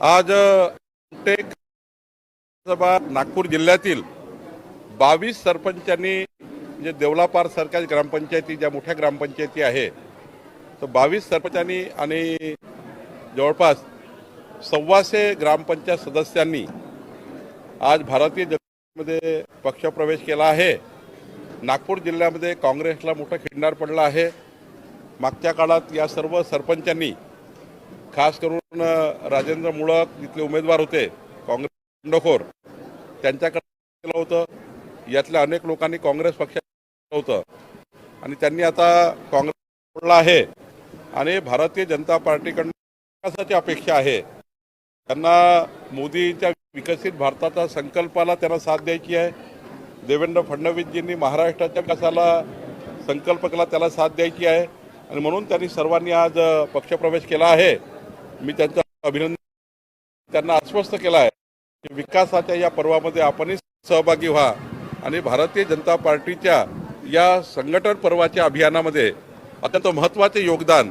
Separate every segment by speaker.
Speaker 1: आज टेक सभा नागपूर जिल्ह्यातील बावीस सरपंचांनी जे देवलापार सरकारी ग्रामपंचायती ज्या मोठ्या ग्रामपंचायती आहे तर बावीस सरपंचांनी आणि जवळपास सव्वाशे ग्रामपंचायत सदस्यांनी आज भारतीय जनतेमध्ये पक्षप्रवेश केला आहे. नागपूर जिल्ह्यामध्ये काँग्रेसला मोठं खिंडार पडलं आहे. मागच्या काळात या सर्व सरपंचांनी खास करून राजेंद्र मुळक इथले उमेदवार होते काँग्रेस बंडखोर त्यांच्याकडे केलं होतं. यातल्या अनेक लोकांनी काँग्रेस पक्षात होतं. आणि त्यांनी आता काँग्रेस सोडला आहे. आणि भारतीय जनता पार्टीकडून विकासाची अपेक्षा आहे. त्यांना मोदीच्या विकसित भारताचा संकल्पाला त्यांना साथ द्यायची आहे. देवेंद्र फडणवीसजींनी महाराष्ट्राच्या विकासाला संकल्प केला त्याला साथ द्यायची आहे. आणि म्हणून त्यांनी सर्वांनी आज पक्षप्रवेश केला आहे. मी त्यांचं अभिनंदन त्यांना आश्वस्त केलं आहे की विकासाच्या या पर्वामध्ये आपणही सहभागी व्हा. आणि भारतीय जनता पार्टीच्या या संघटन पर्वाच्या अभियानामध्ये अत्यंत महत्त्वाचे योगदान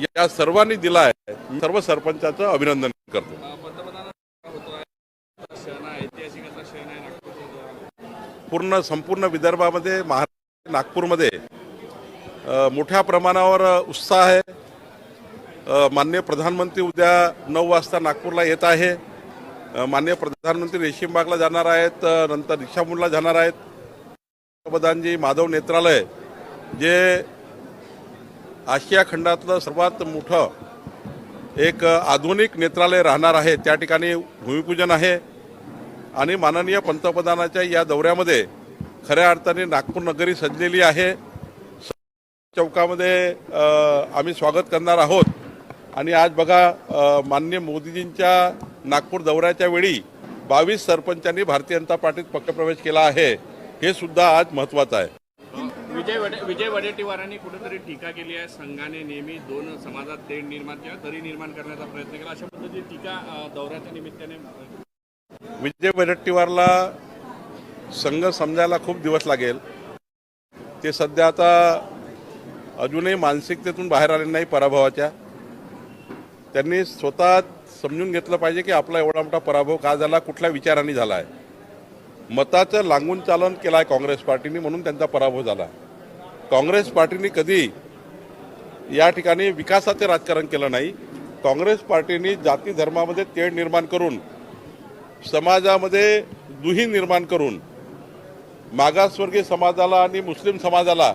Speaker 1: या सर्वांनी दिलं आहे मी सर्व सरपंचाचं अभिनंदन करतो. पूर्ण संपूर्ण विदर्भामध्ये महाराष्ट्र नागपूरमध्ये मोठ्या प्रमाणावर उत्साह आहे. मान्य माननीय प्रधानमंत्री उद्या नऊ वाजता नागपूरला येत आहे. मान्य माननीय प्रधानमंत्री रेशीमबागला जाणार आहेत नंतर रिक्षामूलला जाणार आहेत. पंतप्रधानजी माधव नेत्रालय जे आशिया खंडातलं सर्वात मोठं एक आधुनिक नेत्रालय राहणार आहे त्या ठिकाणी भूमिपूजन आहे. आणि माननीय पंतप्रधानाच्या या दौऱ्यामध्ये खऱ्या अर्थाने नागपूर नगरी सजलेली आहे. चौकामध्ये आम्ही स्वागत करणार आहोत. आणि आज बघा अ, माननीय मोदीजींच्या नागपूर दौऱ्याच्या वेळी बावीस सरपंचांनी भारतीय जनता पार्टीत पक्षप्रवेश केला आहे. हे सुद्धा आज महत्त्वाचं आहे.
Speaker 2: विजय वडे विजय वडेट्टीवारांनी कुठेतरी टीका केली आहे. संघाने नेहमी दोन समाजात तेढ निर्माण किंवा तरी निर्माण करण्याचा प्रयत्न केला. अशा पद्धतीची टीका दौऱ्याच्या निमित्ताने
Speaker 1: विजय वडेट्टीवारला संघ समजायला खूप दिवस लागेल. ते सध्या आता अजूनही मानसिकतेतून बाहेर आले नाही पराभवाच्या. त्यांनी स्वतः समजून घेतलं पाहिजे की आपला एवढा मोठा पराभव का झाला कुठल्या विचाराने झाला आहे. मताचं लागून चालन केलं आहे काँग्रेस पार्टीने म्हणून त्यांचा पराभव झाला. काँग्रेस पार्टीने कधी या ठिकाणी विकासाचे राजकारण केलं नाही. काँग्रेस पार्टीने जाती धर्मामध्ये तेढ निर्माण करून समाजामध्ये दुही निर्माण करून मागासवर्गीय समाजाला आणि मुस्लिम समाजाला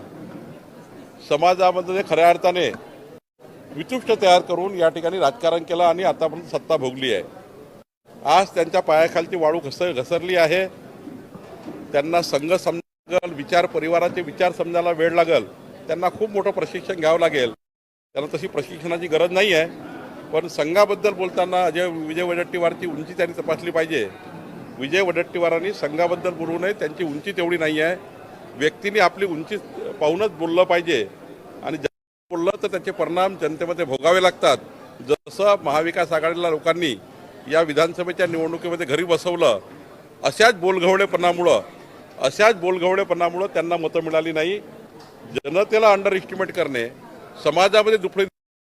Speaker 1: समाजामध्ये खऱ्या अर्थाने वितुष्ट तयार करून या ठिकाणी राजकारण केलं आणि आतापर्यंत सत्ता भोगली आहे. आज त्यांच्या पायाखालची वाळू घस घसरली आहे. त्यांना संघ समजाल विचार परिवाराचे विचार समजायला वेळ लागेल. त्यांना खूप मोठं प्रशिक्षण घ्यावं लागेल. त्यांना तशी प्रशिक्षणाची गरज नाही आहे. पण संघाबद्दल बोलताना अजय विजय वडेट्टीवारची उंची त्यांनी तपासली पाहिजे. विजय वडेट्टीवारांनी संघाबद्दल बोलू नये त्यांची उंची तेवढी नाही आहे. व्यक्तीने आपली उंची पाहूनच बोललं पाहिजे. आणि बोललं तर त्याचे परिणाम जनतेमध्ये भोगावे लागतात. जसं महाविकास आघाडीला लोकांनी या विधानसभेच्या निवडणुकीमध्ये घरी बसवलं अशाच बोलघवळेपणामुळं अशाच बोलघवळेपणामुळं त्यांना मतं मिळाली नाही. जनतेला अंडर इस्टिमेट करणे समाजामध्ये दुफळी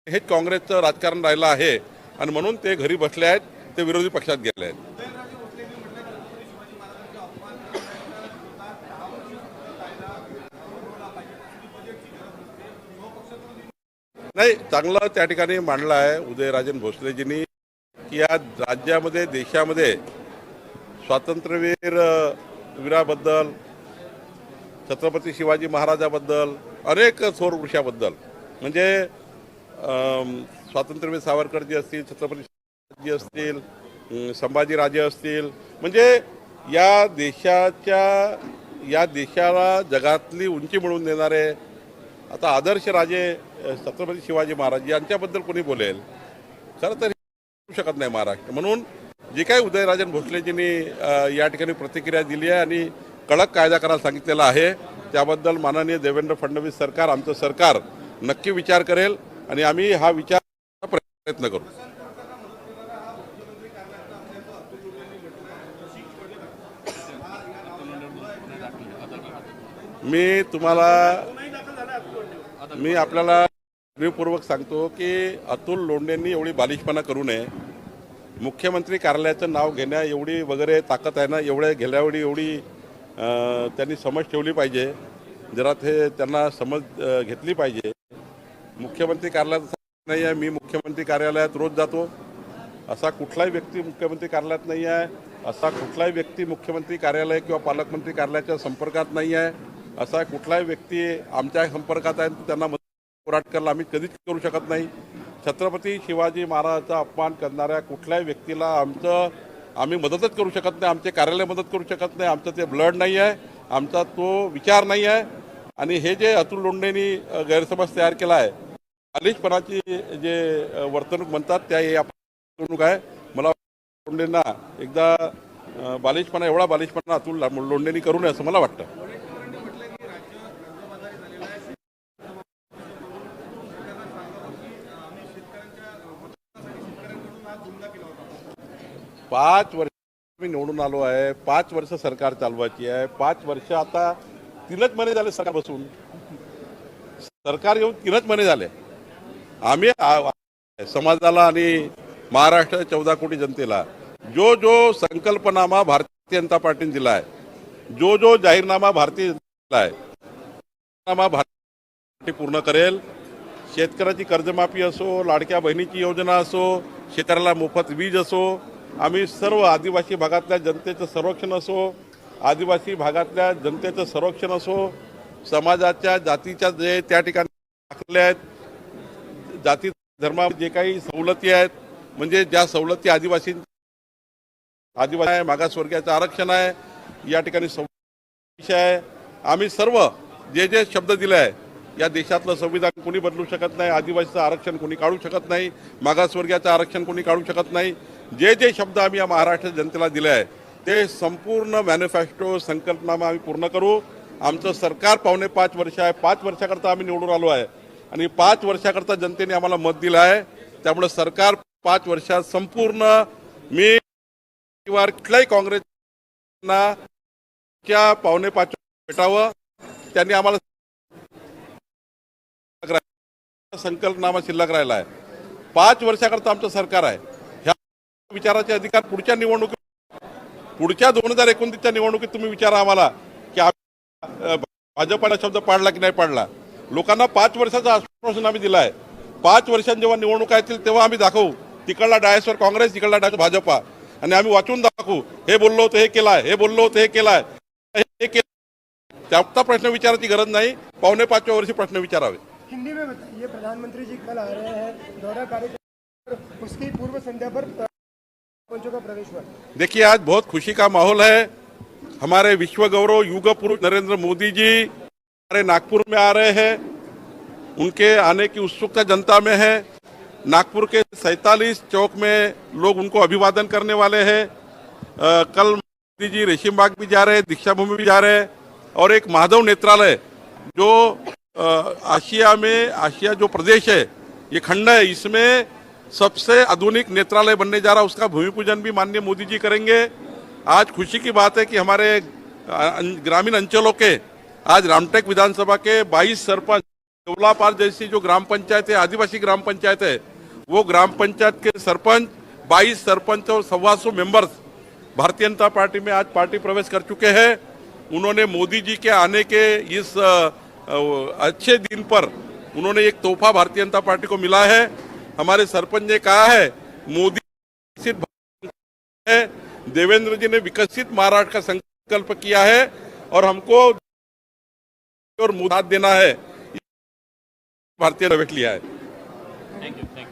Speaker 1: हेच काँग्रेसचं राजकारण राहिलं आहे. आणि म्हणून ते घरी बसले आहेत ते विरोधी पक्षात गेले आहेत. नाही चांगलं त्या ठिकाणी मांडलं आहे उदयराजन भोसलेजींनी की या राज्यामध्ये देशामध्ये स्वातंत्र्यवीर वीराबद्दल छत्रपती शिवाजी महाराजाबद्दल अनेक थोर पुरुषाबद्दल म्हणजे स्वातंत्र्यवीर सावरकरजी असतील छत्रपती शिवाजी असतील संभाजीराजे असतील म्हणजे या देशाच्या या देशाला जगातली उंची मिळवून देणारे आता आदर्श राजे छत्रपती शिवाजी महाराज यांच्याबद्दल कोणी बोलेल? खरं तर हे शकत नाही महाराष्ट्र म्हणून जे काही उदयराजन भोसलेजींनी या ठिकाणी प्रतिक्रिया दिली आहे आणि कडक कायदा करायला सांगितलेला आहे त्याबद्दल माननीय देवेंद्र फडणवीस सरकार आमचं सरकार नक्की विचार करेल आणि आम्ही हा विचार प्रयत्न करू. मी तुम्हाला मी आपल्याला खात्रीपूर्वक सांगतो की अतुल लोंढेंनी एवढी बालिशपणा करू नये. मुख्यमंत्री कार्यालयाचं नाव घेण्या एवढी वगैरे ताकद आहे ना एवढ्या गेल्यावेळी एवढी त्यांनी समज ठेवली पाहिजे. जरा ते त्यांना समज घेतली पाहिजे. मुख्यमंत्री कार्यालयात नाही आहे मी मुख्यमंत्री कार्यालयात रोज जातो. असा कुठलाही व्यक्ती मुख्यमंत्री कार्यालयात नाही आहे असा कुठलाही व्यक्ती मुख्यमंत्री कार्यालय किंवा पालकमंत्री कार्यालयाच्या संपर्कात नाही आहे असा कुठलाही व्यक्ती आमच्या संपर्कात आहे त्यांना मदत आम्ही कधीच करू शकत नाही. छत्रपती शिवाजी महाराजांचा अपमान करणाऱ्या कुठल्याही व्यक्तीला आमचं आम्ही मदतच करू शकत नाही आमचे कार्यालय मदत करू शकत नाही आमचं ते ब्लड नाही आहे आमचा तो विचार नाही आहे. आणि हे जे अतुल लोंढेंनी गैरसमज तयार केला आहे बालिशपणाची जे वर्तणूक म्हणतात त्या हे वर्तणूक आहे. मला वाटतं लोंढेंना एकदा बालिशपणा एवढा बालिशपणा अतुल लोंढेंनी करू नये असं मला वाटतं. पाच वर्ष मी निवडून आलो आहे पाच वर्ष सरकार चालवायची आहे पाच वर्ष आता तीनच महिने झाले सरकार बसून. सरकार येऊन तीनच महिने झाले. आम्ही समाजाला आणि महाराष्ट्र चौदा कोटी जनतेला जो जो संकल्पनामा भारतीय जनता पार्टीने दिला आहे जो जो जाहीरनामा भारतीय जनता दिला आहे जाहीरनामा भारतीय पार्टी पूर्ण करेल. शेतकऱ्याची कर्जमाफी असो लाडक्या बहिणीची योजना असो शेतकऱ्याला मोफत वीज असो आम्ही सर्व आदिवासी भागातल्या जनतेचं संरक्षण असो आदिवासी भागातल्या जनतेचं संरक्षण असो समाजाच्या जातीच्या जे त्या ठिकाणी दाखले आहेत जाती धर्मा जे काही सवलती आहेत म्हणजे ज्या सवलती आदिवासी आदिवासी आहे मागासवर्गीयाचं आरक्षण आहे या ठिकाणी विषय आहे. आम्ही सर्व जे जे शब्द दिले आहे या देशातलं संविधान कोणी बदलू शकत नाही आदिवासीचं आरक्षण कोणी काढू शकत नाही मागासवर्गीयाचं आरक्षण कोणी काढू शकत नाही जे जे शब्द आम्ही या महाराष्ट्र जनतेला दिले आहे ते संपूर्ण मॅन्युफॅस्टो संकल्पनामा आम्ही पूर्ण करू. आमचं सरकार पावणे पाच वर्ष आहे. पाच वर्षाकरता आम्ही निवडून आलो आहे. आणि पाच वर्षाकरता जनतेने आम्हाला मत दिलं आहे. त्यामुळे सरकार पाच वर्षात संपूर्ण मी किंवा कुठल्याही काँग्रेसना च्या पावणे पाच भेटावं त्यांनी आम्हाला संकल्पनामा शिल्लक राहिला आहे. पाच वर्षाकरता आमचं सरकार आहे. विचाराचे अधिकार पुढच्या निवडणुकीत पुढच्या दोन हजार एकोणतीसच्या निवडणुकीत तुम्ही विचारा आम्हाला की भाजपाने भाजपाला शब्द पाडला की नाही पाडला. लोकांना पाच वर्षाचा आश्वासन आम्ही दिलाय. आहे पाच वर्षांनी जेव्हा निवडणुका येतील तेव्हा आम्ही दाखवू. तिकडला डायसवर काँग्रेस तिकडला डायस भाजपा. आणि आम्ही वाचून दाखवू. हे बोललो होतं हे केलाय. हे बोललो होतं हे केलाय. हे केलं त्याचा प्रश्न विचारायची गरज नाही. पावणे पाचव्या वर्षी प्रश्न विचारावे.
Speaker 3: हिंदी में ये प्रधानमंत्री जी कल आ रहे हैं। दौरा कार्यक्रम उसकी पूर्व संध्या पर
Speaker 1: देखिए, आज बहुत खुशी का माहौल है। हमारे विश्व गौरव युग पुरुष नरेंद्र मोदी जी हमारे नागपुर में आ रहे हैं। उनके आने की उत्सुकता जनता में है। नागपुर के सैतालीस चौक में लोग उनको अभिवादन करने वाले हैं। कल मोदी जी रेशीम बाग भी जा रहे हैं दीक्षा भूमि भी जा रहे हैं। और एक माधव नेत्रालय, जो आशिया में, आशिया जो प्रदेश है, ये खंड है, इसमें सबसे आधुनिक नेत्रालय बनने जा रहा है, उसका भूमि पूजन भी माननीय मोदी जी करेंगे। आज खुशी की बात है कि हमारे, अं- ग्रामीण अंचलों के, आज रामटेक विधानसभा के 22 सरपंच देवलापार जैसी जो ग्राम पंचायत है, आदिवासी ग्राम पंचायत है, वो ग्राम पंचायत के सरपंच 22 सरपंच और सवा सौ मेंबर्स भारतीय जनता पार्टी में आज पार्टी प्रवेश कर चुके हैं। उन्होंने मोदी जी के आने के इस अच्छे दिन पर उन्होंने एक तोहफा भारतीय जनता पार्टी को मिला है। हमारे सरपंच ने कहा है, मोदी विकसित है, देवेंद्र जी ने विकसित महाराष्ट्र का संकल्प किया है, और हमको और मुदात देना है। भारतीय लिया है।
Speaker 2: Thank you thank you